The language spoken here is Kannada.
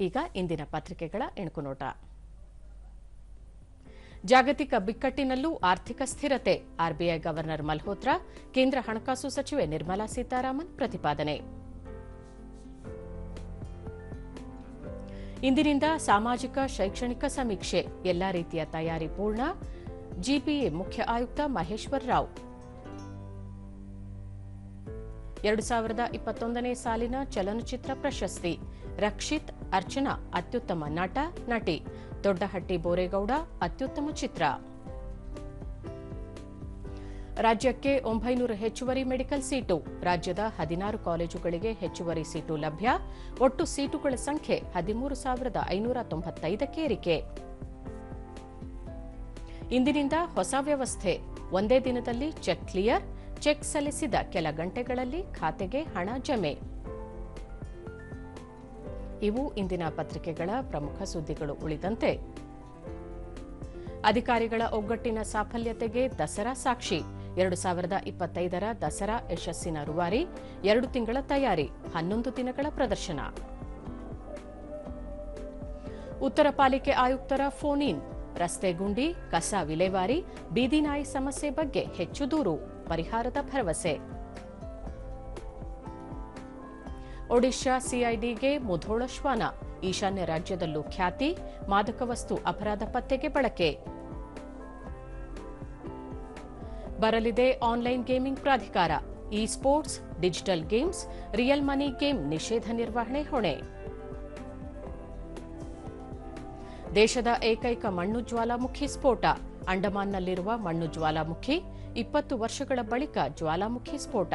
ಈಗ ಇಂದಿನ ಪತ್ರಿಕೆಗಳ ಇಣುಕುನೋಟ ಜಾಗತಿಕ ಬಿಕ್ಕಟ್ಟಿನಲ್ಲೂ ಆರ್ಥಿಕ ಸ್ಥಿರತೆ, ಆರ್ಬಿಐ ಗವರ್ನರ್ ಮಲ್ಹೋತ್ರಾ, ಕೇಂದ್ರ ಹಣಕಾಸು ಸಚಿವೆ ನಿರ್ಮಲಾ ಸೀತಾರಾಮನ್ ಪ್ರತಿಪಾದನೆ. ಇಂದಿನಿಂದ ಸಾಮಾಜಿಕ, ಶೈಕ್ಷಣಿಕ ಸಮೀಕ್ಷೆ, ಎಲ್ಲಾ ರೀತಿಯ ತಯಾರಿ ಪೂರ್ಣ. ಜಿಪಿಎ ಮುಖ್ಯ ಆಯುಕ್ತ ಮಹೇಶ್ವರ್ ರಾವ್. ಎರಡು ಸಾವಿರದ ಇಪ್ಪತ್ತೊಂದನೇ ಸಾಲಿನ ಚಲನಚಿತ್ರ ಪ್ರಶಸ್ತಿ. ರಕ್ಷಿತ್, ಅರ್ಚನಾ, ಅತ್ಯುತ್ತಮ ನಟ, ನಟಿ. ದೊಡ್ಡಹಟ್ಟಿ ಬೋರೇಗೌಡ ಅತ್ಯುತ್ತಮ ಚಿತ್ರ. ರಾಜ್ಯಕ್ಕೆ ಒಂಬೈನೂರು ಹೆಚ್ಚುವರಿ ಮೆಡಿಕಲ್ ಸೀಟು. ರಾಜ್ಯದ ಹದಿನಾರು ಕಾಲೇಜುಗಳಿಗೆ ಹೆಚ್ಚುವರಿ ಸೀಟು ಲಭ್ಯ. ಒಟ್ಟು ಸೀಟುಗಳ ಸಂಖ್ಯೆ ಹದಿಮೂರು ಸಾವಿರದ ಐನೂರ ತೊಂಬತ್ತೈದಕ್ಕೆ ಏರಿಕೆ. ಇಂದಿನಿಂದ ಹೊಸ ವ್ಯವಸ್ಥೆ. ಒಂದೇ ದಿನದಲ್ಲಿ ಚೆಕ್ ಕ್ಲಿಯರ್ ಚೆಕ್ ಸಲ್ಲಿಸಿದ ಕೆಲ ಗಂಟೆಗಳಲ್ಲಿ ಖಾತೆಗೆ ಹಣ ಜಮೆ. ಇವು ಇಂದಿನ ಪತ್ರಿಕೆಗಳ ಪ್ರಮುಖ ಸುದ್ದಿಗಳು ಉಳಿದಂತೆ. ಅಧಿಕಾರಿಗಳ ಒಗ್ಗಟ್ಟಿನ ಸಾಫಲ್ಯತೆಗೆ ದಸರಾ ಸಾಕ್ಷಿ. ಎರಡು ಸಾವಿರದ ಇಪ್ಪತ್ತೈದರ ದಸರಾ ಯಶಸ್ಸಿನ ರೂವಾರಿ, ಎರಡು ತಿಂಗಳ ತಯಾರಿ, ಹನ್ನೊಂದು ದಿನಗಳ ಪ್ರದರ್ಶನ. ಉತ್ತರ ಪಾಲಿಕೆ ಆಯುಕ್ತರ ಫೋನ್ ಇನ್. ರಸ್ತೆ ಗುಂಡಿ, ಕಸ ವಿಲೇವಾರಿ ಬೀದಿನಾಯಿ ಸಮಸ್ಯೆ ಬಗ್ಗೆ ಹೆಚ್ಚು ದೂರು, ಪರಿಹಾರದ ಭರವಸೆ. ಒಡಿಶಾ ಸಿಐಡಿಗೆ ಮುಧೋಳ ಶ್ವಾನ, ಈಶಾನ್ಯ ರಾಜ್ಯದಲ್ಲೂ ಖ್ಯಾತಿ, ಮಾದಕ ವಸ್ತು ಅಪರಾಧ ಪತ್ತೆಗೆ ಬಳಕೆ. ಬರಲಿದೆ ಆನ್ಲೈನ್ ಗೇಮಿಂಗ್ ಪ್ರಾಧಿಕಾರ e sports digital games, real money game ನಿಷೇಧ ನಿರ್ವಹಣೆ ಹೊಣೆ. ದೇಶದ ಏಕೈಕ ಮಣ್ಣು ಜ್ವಾಲಾಮುಖಿ ಸ್ಫೋಟ. ಅಂಡಮಾನ್ನಲ್ಲಿರುವ ಮಣ್ಣು ಜ್ವಾಲಾಮುಖಿ ಇಪ್ಪತ್ತು ವರ್ಷಗಳ ಬಳಿಕ ಜ್ವಾಲಾಮುಖಿ ಸ್ಫೋಟ.